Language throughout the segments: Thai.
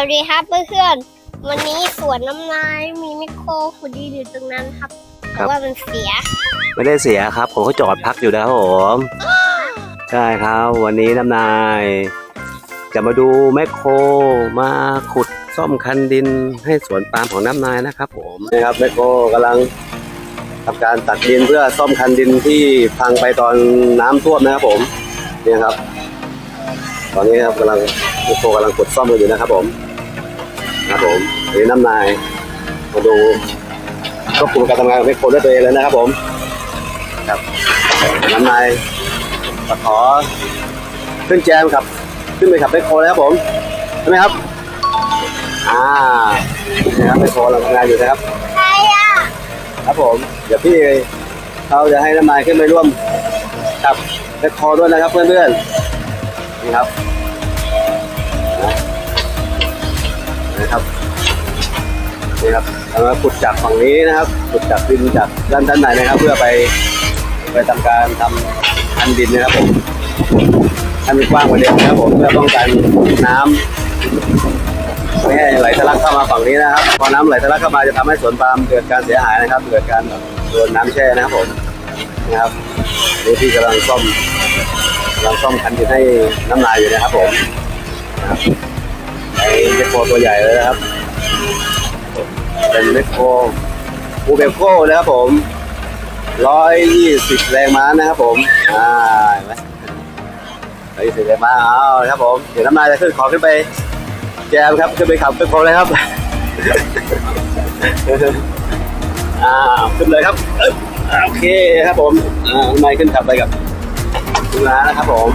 วัสดีครับเพื่อนๆ วันนี้สวนน้ำลายมีไมโครขุดดีอยู่ตรงนั้นครับครับแต่ว่ามันเสีย ไม่ได้เสียครับผมก็จอดพักอยู่นะครับผมใช่ครับ วันนี้น้ำนาย จะมาดูแมคโครมาขุดซ่อมคันดินให้สวนปาล์มของน้ำนายนะครับ ผมนี่ครับแมคโครกำลังทำการตัดดินเพื่อซ่อมคันดินที่พังไปตอนน้ำท่วมนะครับผมนี่ครับ ตอนนี้ครับกำลังแมคโครกำลังขุดซ่อมกันอยู่นะครับผม ครับผมวันนี้น้ำนายมาดูควบคุมการทำงานของแมคโครด้วยตัวเองเลยนะครับผม ครับน้ำนายขอขึ้นแจมครับ ขึ้นไปขับไปโคแล้วครับผมใช่ไหมครับ อ่านี่ครับไปโคเราทำงานอยู่นะครับใครอะครับผม เดี๋ยวพี่เขาจะให้น้ำนายขึ้นไปร่วมขับไปโคด้วยนะครับเพื่อนๆนี่ครับ นี่ครับเรามาขุดจากฝั่งนี้นะครับขุดจากดินจากด้านด้านในนะครับ เพื่อไปไปทำการทำอันดินนะครับผมให้มันกว้างกว่าเดิมนะครับผมเพื่อป้องกันน้ำไม่ให้ไหลทะลักเข้ามาฝั่งนี้นะครับ พอน้ำไหลทะลักเข้ามาจะทำให้สวนปาล์มเกิดการเสียหายนะครับ เกิดการโดนน้ำแช่นะครับผมนะครับนี่พี่กำลังซ่อมกำลังซ่อมคันดินให้น้ำลายอยู่นะครับผมนะครับไอ้เมคโคตัวใหญ่เลยนะครับ เป็นเมคโครอูเบโก้นะครับผมร้อยยี่สิบแรงม้านะครับผม อ่าเห็นไหมร้อยยี่สิบแรงม้าเอาครับผม เดี๋ยวน้ำลายจะขึ้นขอขึ้นไป แจมครับ ขึ้นไปขับขึ้นพรมเลยครับ อ่า ขึ้นเลยครับโอเคครับผมอ่าน้ำลายขึ้นขับไปกับคุณน้านะครับผม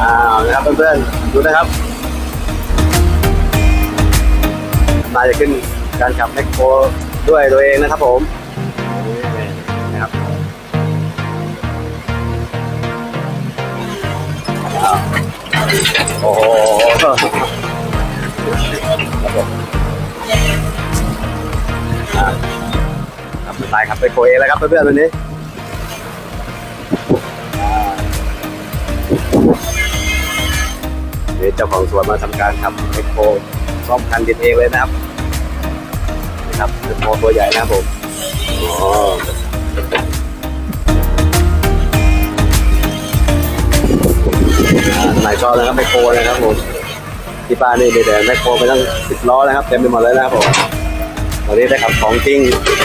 อ่านะครับเพื่อนๆ ดูนะครับ มาจะขึ้นการขับแมคโครด้วยตัวเองนะครับผมนะครับโอ้โหครับผมอ่าครับสไตล์ขับแมคโคเองแล้วครับเพื่อนๆวันนี้เดี๋ยวเจ้าของสวนมาทำการขับแมคโคร ซ่อมคันดินเองเลยนะครับนะครับเป็นโมตัวใหญ่นะครับผมอ๋อนายชอบนะครับไมโครนะครับผมที่บ้านนี่มีแต่ไมโครไปตั้งสิบล้อนะครับเต็มไปหมดเลยนะครับผมตอนนี้ได้ขับของจริง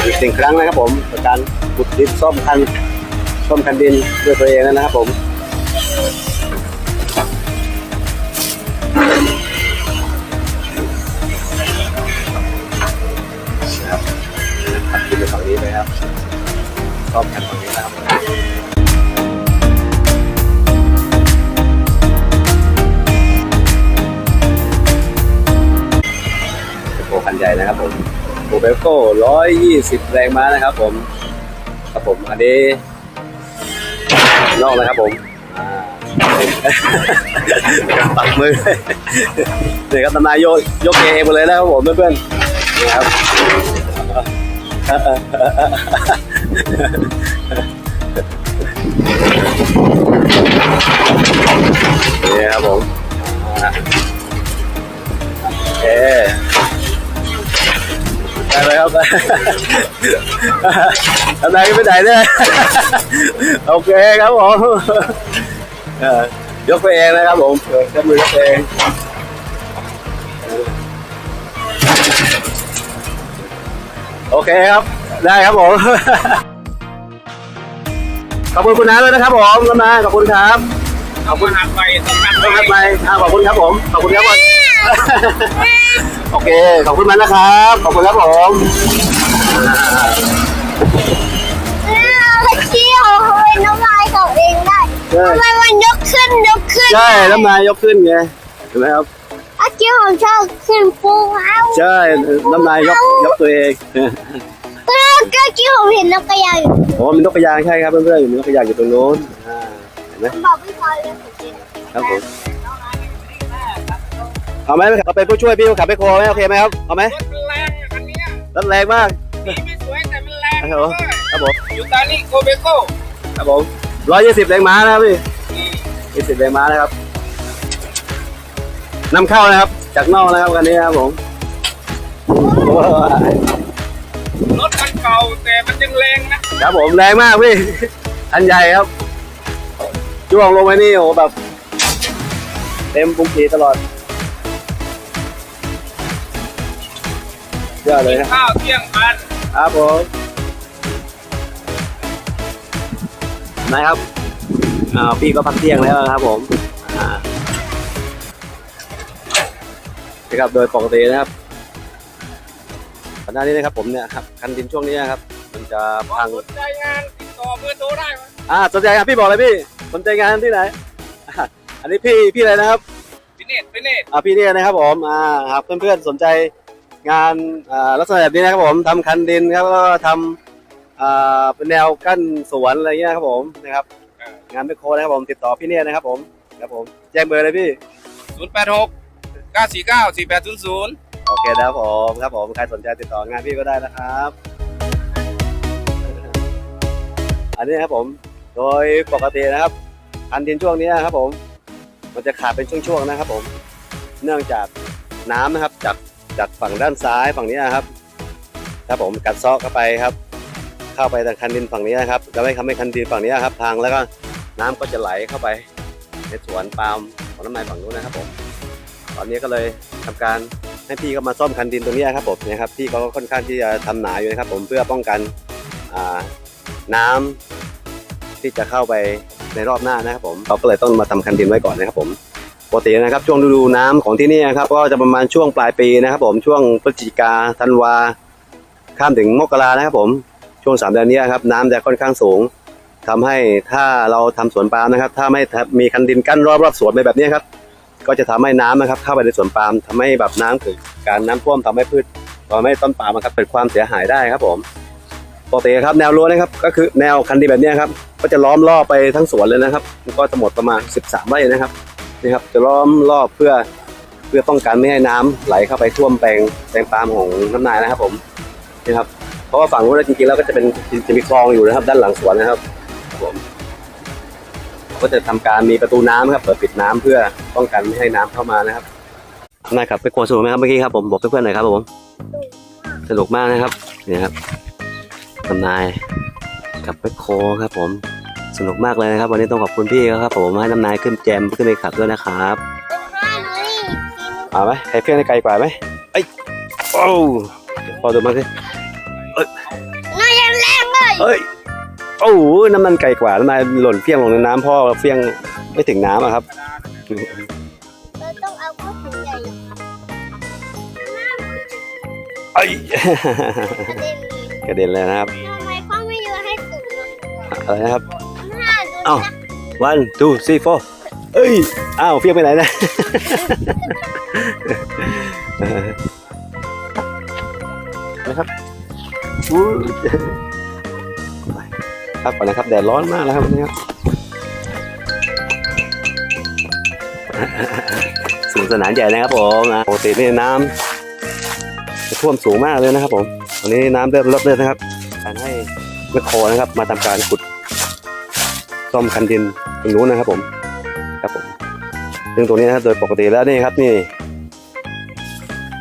อีกหนึ่งครั้งนะครับผมการขุดดินซ่อมคันซ่อมคันดินด้วยตัวเองนะครับผม ชอบกันฝั่งนี้นะครับโอ้คันใหญ่นะครับผมโอเบโก้ร้อยยี่สิบแรงม้านะครับผมครับผมอันนี้นอกนะครับผมตักมือเนี่ครับตำนายโยยกเองหมเลยนะครับผมเพื่อนๆนี่ครับ นี่ครับผมอะโอเคได้ไหมครับทำไมไม่ไหนเนี่ยโอเคครับผมเออยกไปเองนะครับผมเออใช้มือยกไปเองโอเคครับ ได้ครับผม ขอบคุณคุณน้าด้วยนะครับผมคุณน้าขอบคุณครับเอามาหักไปต้องหักต้องครับไปอ่าขอบคุณครับผม ขอบคุณครับผมโอเค ขอบคุณมากนะครับ ขอบคุณครับผมเราเที่ยวเขาเป็นน้ำลายของเองได้ใช่ทำไมมันยกขึ้นยกขึ้น ใช่ น้ำนายยกขึ้นไง เห็นไหมครับเมื่อกี้ผมชอบขึ้นฟูเอาใช่ น้ำนายยกยกตัวเอง เมื่อกี้ผมเห็นนกกระยางอยู่โอ้มีนกกระยางใช่ครับเพื่อนๆมีนกกระยางอยู่ตรงโน้นอ่าเห็นไหมผมบอกพี่พลอยเลยผมเห็นครับผมเอาไหมเอาไปผู้ช่วยพี่ขับไปโคไหมโอเคไหมครับเอาไหมรถมันแรงอะคันเนี้ยรถแรงมากสีไม่สวยแต่มันแรงครับผมครับผมอยู่ตานี่โกเบโก้ครับผมร้อยยี่สิบแรงม้านะครับพี่ยี่สิบแรงม้านะครับนำเข้านะครับ จากนอกนะครับคันนี้ครับผมโอ้ยรถมัน เก่าแต่มันยังแรงนะครับผมแรงมากพี่ อันใหญ่ครับช่วงลงไปนี่โอ้โหแบบ เต็มปุ้งปีตลอดเยอะเลยครับข้าวเที่ยงกันครับผมนะครับอ่าพี่ก็พักเที่ยงแล้วนะครับผมอ่านะครับโดยปกตินะครับ ก่อนหน้านี้นะครับผมเนี่ยครับคันดินช่วงนี้นะครับมันจะพังสนใจงานติดต่อเบอร์โทรได้ไหมอ่าสนใจงานพี่บอกเลยพี่สนใจงานที่ไหนอ่าอันนี้พี่พี่อะไรนะครับพิเนตพิเนตอ่าพี่เนี่ยนะครับผมอ่าครับเพื่อนๆสนใจงานอ่าลักษณะแบบนี้นะครับผมทำคันดินครับแล้วก็ทำอ่าเป็นแนวกั้นสวนอะไรเงี้ยครับผมนะครับ งานไมโครนะครับผมติดต่อพี่เนี่ยนะครับผมครับผมแจ้งเบอร์เลยพี่ ศูนย์แปดหกเก้าสี่เก้าสี่แปดศูนย์ศูนย์ โอเคนะครับผมครับผมใครสนใจติดต่องานพี่ก็ได้นะครับ อันนี้ครับผมโดยปกตินะครับคันดินช่วงนี้นะครับผม มันจะขาดเป็นช่วงๆนะครับ ผม เนื่องจากน้ำนะครับจากจากฝั่งด้านซ้ายฝั่งนี้นะครับครับผมกัดซาะเข้าไปครับ เข้าไปทางคันดินฝั่งนี้นะครับจะไม่ทำให้คันดินฝั่งนี้ครับ ทางแล้วก็น้ำก็จะไหลเข้าไปในสวนปาล์มของน้ำนายฝั่งนู้นนะครับผม ตอนนี้ก็เลยทำการ ให้พี่ก็มาซ่อมคันดินตรงนี้ครับผมนะครับพี่เขาก็ค่อนข้างที่จะทำหนาอยู่นะครับ ผมเพื่อป้องกันน้ำที่จะเข้าไปในรอบหน้านะครับผมเราก็เลยต้องมาทำคันดินไว้ก่อนนะครับผมปกตินะครับช่วงฤดูน้ำของที่นี่นะครับก็จะประมาณช่วงปลายปีนะครับ ผมช่วงพฤศจิกาธันวาข้ามถึงมกรานะครับผมช่วงสามเดือนนี้ครับน้ำจะค่อนข้างสูงทำให้ถ้าเราทำสวนปาล์มนะครับ ถ้าไม่มีคันดินกั้นรอบรอบสวนไปแบบนี้ครับ ก็จะทำให้น้ำนะครับเข้าไปในสวนปาล์มทำให้แบบน้ำเกิดการน้ำท่วมทำให้พืชทำให้ต้นปาล์มครับเกิดความเสียหายได้ครับผมปกติครับแนวรั้วนะครับก็คือแนวคันดินแบบนี้ครับก็จะล้อมรอบไปทั้งสวนเลยนะครับก็จะหมดประมาณ 13 ไร่นะครับนี่ครับจะล้อมรอบเพื่อเพื่อป้องกันไม่ให้น้ำไหลเข้าไปท่วมแปลงแปลงปาล์มของน้ำนายนะครับผมนี่ครับเพราะว่าฝั่งนู้นจริงๆแล้วก็จะเป็นจะมีคลองอยู่นะครับ ด้านหลังสวนนะครับผม ก็จะทำการมีประตูน้ำครับเปิดปิดน้ำเพื่อป้องกันไม่ให้น้ำเข้ามานะครับนายครับไปกวนสนุกไหมครับเมื่อกี้ครับผมบอกเพื่อนๆหน่อยครับผมสนุกมากนะครับนี่ครับทำนายกับไปโคครับผมสนุกมากเลยนะครับ วันนี้ต้องขอบคุณพี่เขาครับผมให้น้ำนายขึ้นแจมขึ้นไปขับด้วยนะครับห้าหนูนี่เอาไหมใครเพื่อนได้ไกลกว่าไหมเอ้ยโอ้วพอดูมาสินายยังแรงเลยเอ้ย โอ้โหน้ำมันไกลกว่าน้ำนายหล่นเฟี้ยงลงในน้ำพ่อเฟี้ยงไม่ถึงน้ำอะครับ เราต้องเอาข้าวถุงใหญ่เอ้ยกระเด็นเลยกระเด็นเลยนะครับ ทำไมเขาไม่โยนให้สูงอะอะไรนะครับ ห้าดูเอ้านะ one two three four เอ้ย อ้าวเฟี้ยงไปไหนนะ นะครับอู้ ครับก่อนนะครับแดดร้อนมากแล้วครับวันนี้ครับสนุกสนานใหญ่นะครับผมนะปกตินี่น้ำจะท่วมสูงมากเลยนะครับ ผมวันนี้น้ำเริ่มลดเลยนะครับการให้แมคโครนะครับ มาทำการขุดซ่อมคันดินตรงนู้นนะครับผมครับผมซึ่งตรงนี้นะครับโดยปกติแล้วนี่ครับนี่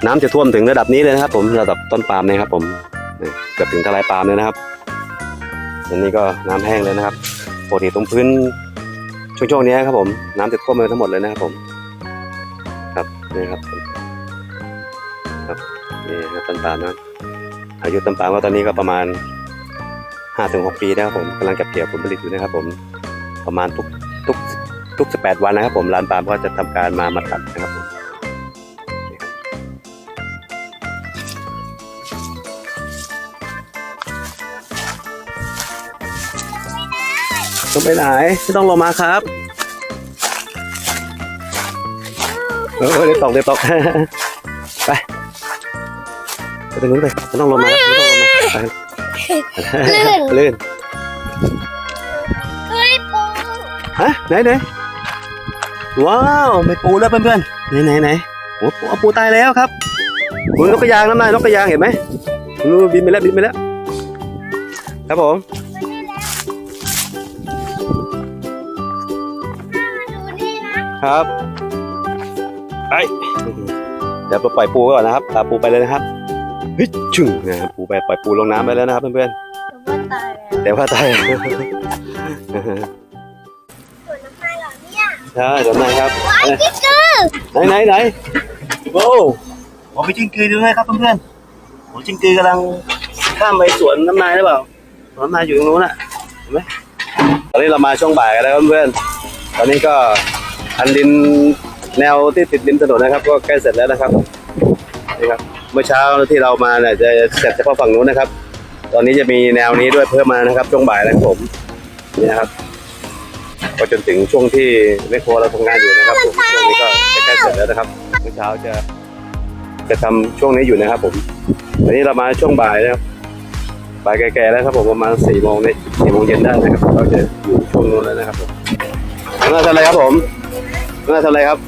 น้ำจะท่วมถึงระดับนี้เลยนะครับ ผมระดับต้นปาล์มนี่ยครับ ผมเกือบถึงทลายปาล์มเลยนะครับ อันนี้ก็น้ำแห้งเลยนะครับปกติตรงพื้นช่วงๆนี้ครับผมน้ำจะท่วมเลยทั้งหมดเลยนะครับผม ครับนี่ครับ ครับนี่ครับต้นปาล์มนะอายุต้นปาล์มก็ตอนนี้ก็ประมาณห้าถึงหกปีนะครับผมกำลังเก็บเกี่ยวผลผลิตอยู่นะครับ ผม ประมาณทุกทุกทุกสิบแปดวันนะครับ ผมร้านปาล์มก็จะทำการมามาตัดนะครับ ต้องไปไหนไม่ต้องลงมาครับเออเดี๋ยวตกเดี๋ยวตกไปไปตรงนู้นไปไม่ต้องลงมาไม่ต้องลงมาไปลื่นลื่นเฮ้ยปูฮะไหนไหนว้าวไม่ปูแล้วเพื่อนๆไหนไหนไหนโอ้ปูเอาปูตายแล้วครับปูนกกระยางน้ำนายนกกระยางเห็นไหมดูบินไปแล้วบินไปแล้วครับผม ครับไอ้เดี๋ยวไปปล่อยปูก่อนนะครับตามปูไปเลยนะครับเฮ้ยชึ่งนะครับปูไปปล่อยปูลงน้ำไปแล้วนะครับเพื่อนแต่ว่าตายแล้วๆแต่ว่าตายส่วนน้ำลายเหรอเนี่ยใช่เดี๋ยวนะครับว้ายพี่กือไหนไหนไหนโอ้ผมไปจิ้งกือดูให้ครับเพื่อนๆผมจิ้งกือกำลังข้ามไปสวนน้ำนายหรือเปล่าสวนน้ำนายอยู่ตรงนู้นน่ะเห็นไหมตอนนี้เรามาช่วงบ่ายกันแล้วครับเพื่อนๆตอนนี้ก็ อันดินแนวที่ติดริมถนนนะครับ ก็ใกล้เสร็จแล้วนะครับนี่ครับเมื่อเช้าที่เรามาเนี่ยจะเสร็จเฉพาะฝั่งนู้นนะครับ ตอนนี้จะมีแนวนี้ด้วยเพิ่มมานะครับช่วงบ่ายนะครับผมนี่นะครับก็จนถึงช่วงที่แม่ครัวเราทำงานอยู่นะครับผมช่วงนี้ก็ใกล้เสร็จแล้วนะครับเมื่อเช้าจะจะทำช่วงนี้อยู่นะครับ ผมตอนนี้เรามาช่วงบ่ายนะครับบ่ายแก่ๆแล้วครับผมประมาณสี่โมงนี่สี่โมงเย็นได้นะครับเราจะอยู่ช่วงนู้นแล้วนะครับผมน่าทำอะไรครับผม น่าทำอะไรครับ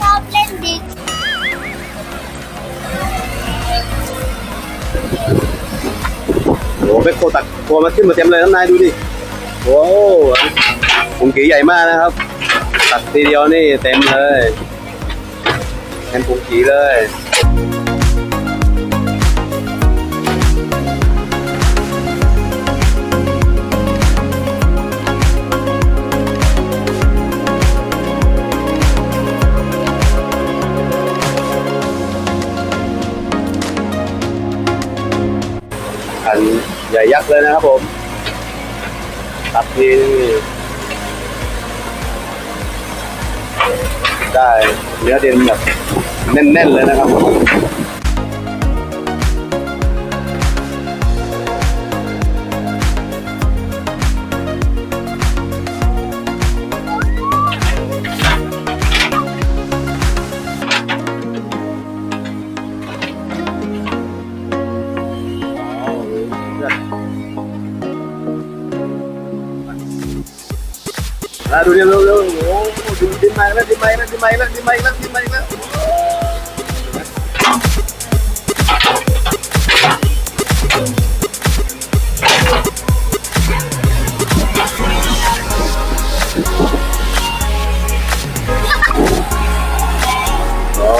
ชอบเล่นดินโอ้โหแม่ครัวตักครัวมาขึ้นมาเต็มเลยน้ำนายดูดิโอ้ผมกีใหญ่มากนะครับ ตักทีเดียวนี่เต็มเลยเต็มปุงกีเลย ใหญ่ยักษ์เลยนะครับผม ตัดทีได้เนื้อดินแบบแน่นๆเลยนะครับผม อะดูเร็วๆเร็วๆโอ้โหดินดินมาแล้วดินมาแล้วดินมาแล้วดินมาแล้วดินมาแล้วโอ้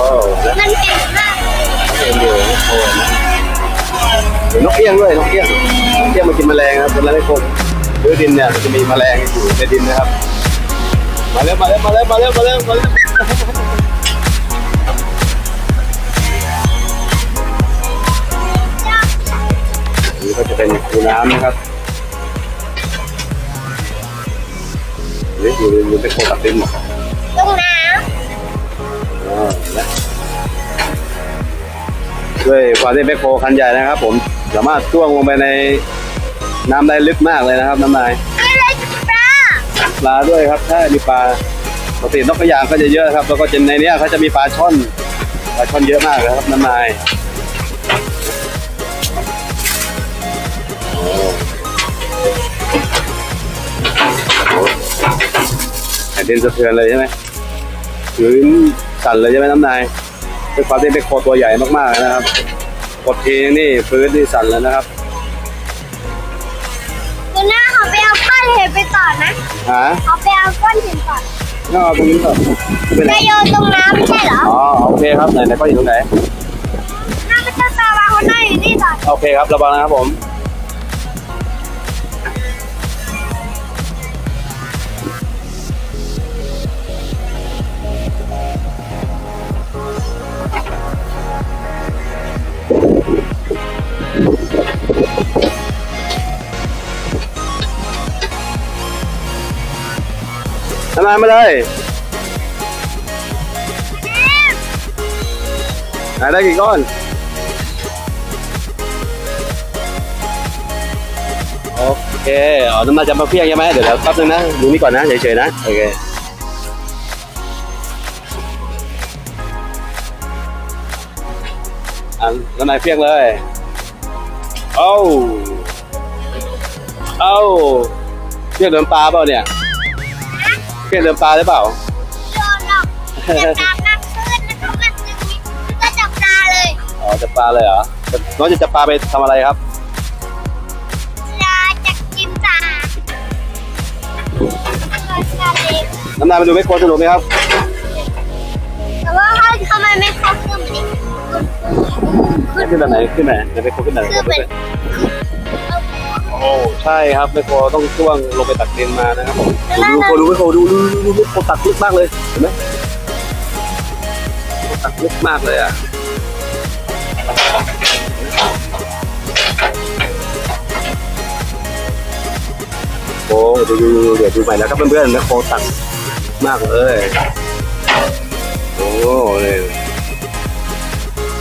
แล้วมันเก่งมากเองอยู่โอ้นะเดี๋ยวนกเอี้ยงด้วยนกเอี้ยงนกเอี้ยงมันกินแมลงครับเวลาได้คงพื้นดินเนี่ยมันจะมีแมลงอยู่ในดินนะครับ มาเร็วมาเร็วมาเร็วมาเร็วมาเร็วมาเร็วนี่ก็จะเป็นคูน้ำนะครับนี่อยู่อยู่เป็นโคกับดินหมดตรงน้อ๋อนะด้วยความที่แมคโครคันใหญ่นะครับ ผมสามารถจ้วงลงไปในน้ำได้ลึกมากเลยนะครับ น้ำนายำอะไรปลา ปลาด้วยครับ ถ้ามีปลาปกตินกกระยางก็จะเยอะครับ แล้วก็จะในนี้เขาจะมีปลาช่อน ปลาช่อนเยอะมากเลยครับน้ำนายหแผ่นดินสะเทือนเลยใช่ไหมพื้นสั่นเลยใช่ไหมน้ำนายด้วยความที่เป็นโคตัวใหญ่มากๆนะครับ กดทีนี่พื้นนี่สั่นเลยนะครับ ไปเอาก้อนหินไปต่อนะหาเขาไปเอาก้อนหินก่อนก็เอาตรงนี้ก่อนไปไหนไปโยนตรงน้ำไม่ใช่เหรออ๋อโอเคครับไหนไหนก็อยู่ตรงไหนน้าไม่ต้องตามมาคนน้าอยู่นี่ก่อนโอเคครับระวังนะครับผม ทำไมาเลยไหนได้กี่ก้อน โอเคอ๋อน้ำมันจะมาเพียงใช่ไหมเดี๋ยวเดี๋ยวแป๊บนึงนะ ดูนี่ก่อนนะ เฉยๆนะ โอเคอันน้ำมันเพียงเลยเอ้าเอ้าเพียงเดินปลาเปล่าเนี่ย เพียงเดินปลาหรือเปล่าโยนหรอกเก็บน้ำน้ำขึ้นแล้วก็มันจะมีมันก็จับปลาเลยอ๋อจับปลาเลยเหรอจะน้องจะจับปลาไปทำอะไรครับปลาจะกินปลาปลาเล็กน้ำนายมาดูไม่โครสนุกไหมครับ แต่ว่าเขาทำไมไม่ขึ้นแบบไหนขึ้นไหนเดี๋ยวไปโคขึ้นไหนคือเป็นโอ้ใช่ครับไมโครต้องช่วงลงไปตักดินมานะครับผมดูไมโครดูไมโครดูดูดูดูไมโครตักลึกมากเลยเห็นไหมตักลึกมากเลยอะโอ้ดูดูดูเดี๋ยวดูใหม่แล้วครับเพื่อนๆไมโครตักมากเลยโอ้เลย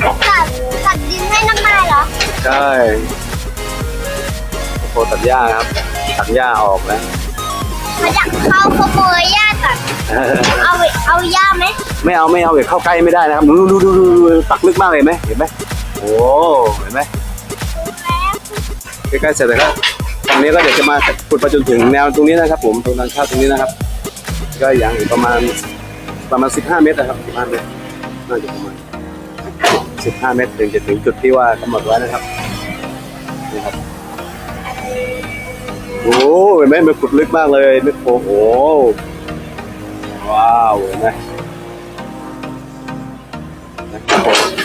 ตัดตัดดินให้น้ำลายเหรอใช่ไม โครตัดหญ้าครับตัดหญ้าออกแล้วเขาจะเขาขโมยหญ้าตัดเอาไปเอาหญ้าไหมไม่เอาไม่เอาเดี๋ยวเข้าใกล้ไม่ได้นะครับดูดูดูดูดูตักลึกมากเลยเห็นไหมเห็นไหมโอ้เห็นไหมใกล้ๆเสร็จแล้วครับฝั่งนี้ก็เดี๋ยวจะมาขุดไปจนถึงแนวตรงนี้นะครับ ผมตรงด้านข้างตรงนี้นะครับ ก็อย่างอีกประมาณประมาณ 15 เมตรนะครับ15เมตรน่าจะประมาณ15 เมตรถึงจะถึงจุดที่ว่ากำหนดไว้นะครับนี่ครับ โอ้เห็นไหมมันขุดลึกมากเลยนึกโอ้โหว้าวเห็นไหม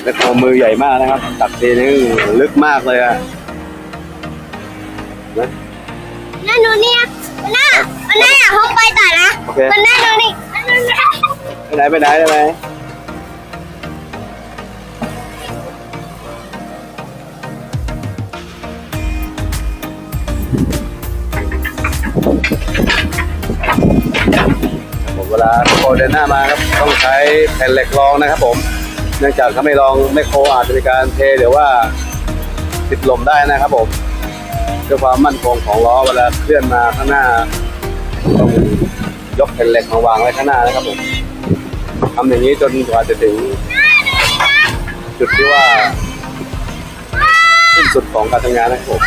แม่โคมือใหญ่มากนะครับ ตักทีนึงลึกมากเลยอะนะนั่นดูเนี่ยมันน่ามันน่าอยากเข้าไปตัดนะ โอเค มันน่าดูนี่มันน่า ไปไหนไปไหนได้ไหม โคเดินหน้ามาครับต้องใช้แผ่นเหล็กรองนะครับผม เนื่องจากถ้าไม่รองไม่โคอาจจะมีการเทหรือว่าติดลมได้นะครับผมเพื่อความมั่นคงของล้อเวลาเคลื่อนมาข้างหน้าต้องยกแผ่นเหล็กมาวางไว้ข้างหน้านะครับผมทำอย่างนี้จนกว่าจะถึง จุดที่ว่าสิ้นสุดของการทำงานนะครับผม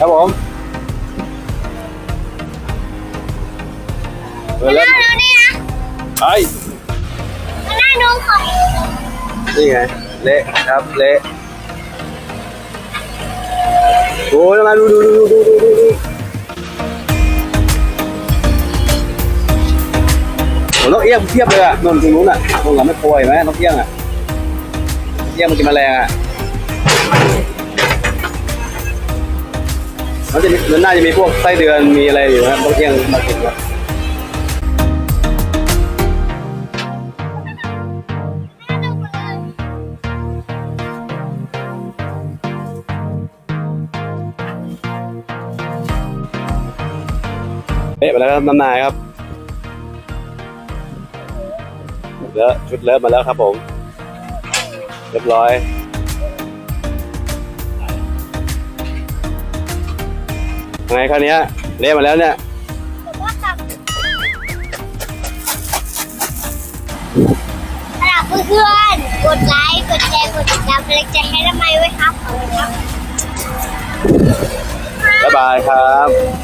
ครับผมเออมั ไอ้มันน่าดูของนี่ไง เละครับ เละโอ้ยมาดูดูดูดูดูดูดูโอ้นกเอี้ยงเทียบเลยอะนนตรงนู้นอะตรงหลังไม่โคยไหมนกเอี้ยงอะเอี้ยงมันกินแมลงอะมันจะมีมันน่าจะมีพวกไส้เดือนมีอะไรอยู่นะครับนกเอี้ยงมากินครับ เละไปแล้วครับน้ำนายครับเลอะชุดเลอะมาแล้วครับผม เรียบร้อยยังไงคราวเนี้ยเละมาแล้วเนี่ยผมว่ากับสำหรับเพื่อนๆกดไลค์ กดแชร์ กดติดตามเป็นกำลังใจให้ทำไมไว้ครับขอบคุณครับ บ๊ายบายครับบาย